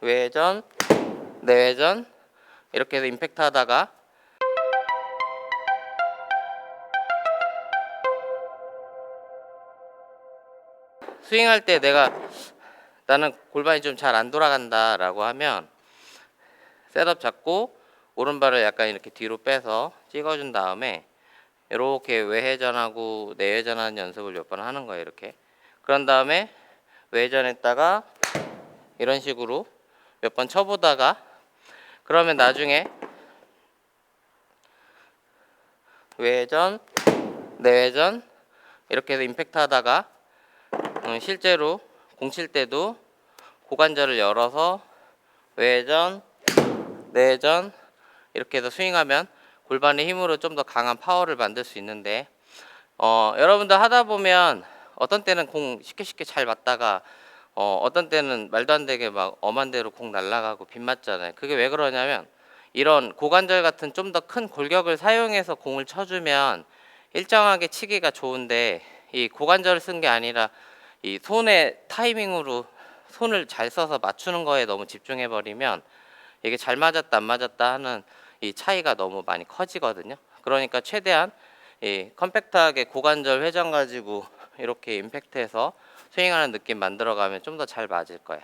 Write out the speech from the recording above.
외회전, 내회전 이렇게 해서 임팩트 하다가 스윙할 때 내가 나는 골반이 좀 잘 안 돌아간다라고 하면 셋업 잡고 오른발을 약간 이렇게 뒤로 빼서 찍어준 다음에 이렇게 외회전하고 내회전하는 연습을 몇 번 하는 거예요 이렇게. 그런 다음에 외회전했다가 이런 식으로 몇 번 쳐보다가 그러면 나중에 외회전 내회전 이렇게 해서 임팩트 하다가 음, 실제로 공 칠 때도 고관절을 열어서 외회전 내회전 이렇게 해서 스윙하면 골반의 힘으로 좀 더 강한 파워를 만들 수 있는데 어, 여러분들 하다 보면 어떤 때는 공 쉽게 쉽게 잘 맞다가 어, 어떤 때는 말도 안 되게 막 엄한 대로 공 날아가고 빗 맞잖아요. 그게 왜 그러냐면 이런 고관절 같은 좀 더 큰 골격을 사용해서 공을 쳐주면 일정하게 치기가 좋은데 이 고관절을 쓴 게 아니라 이 손의 타이밍으로 손을 잘 써서 맞추는 거에 너무 집중해 버리면 이게 잘 맞았다 안 맞았다 하는 이 차이가 너무 많이 커지거든요. 그러니까 최대한 이 컴팩트하게 고관절 회전 가지고 이렇게 임팩트해서 스윙하는 느낌 만들어가면 좀 더 잘 맞을 거예요.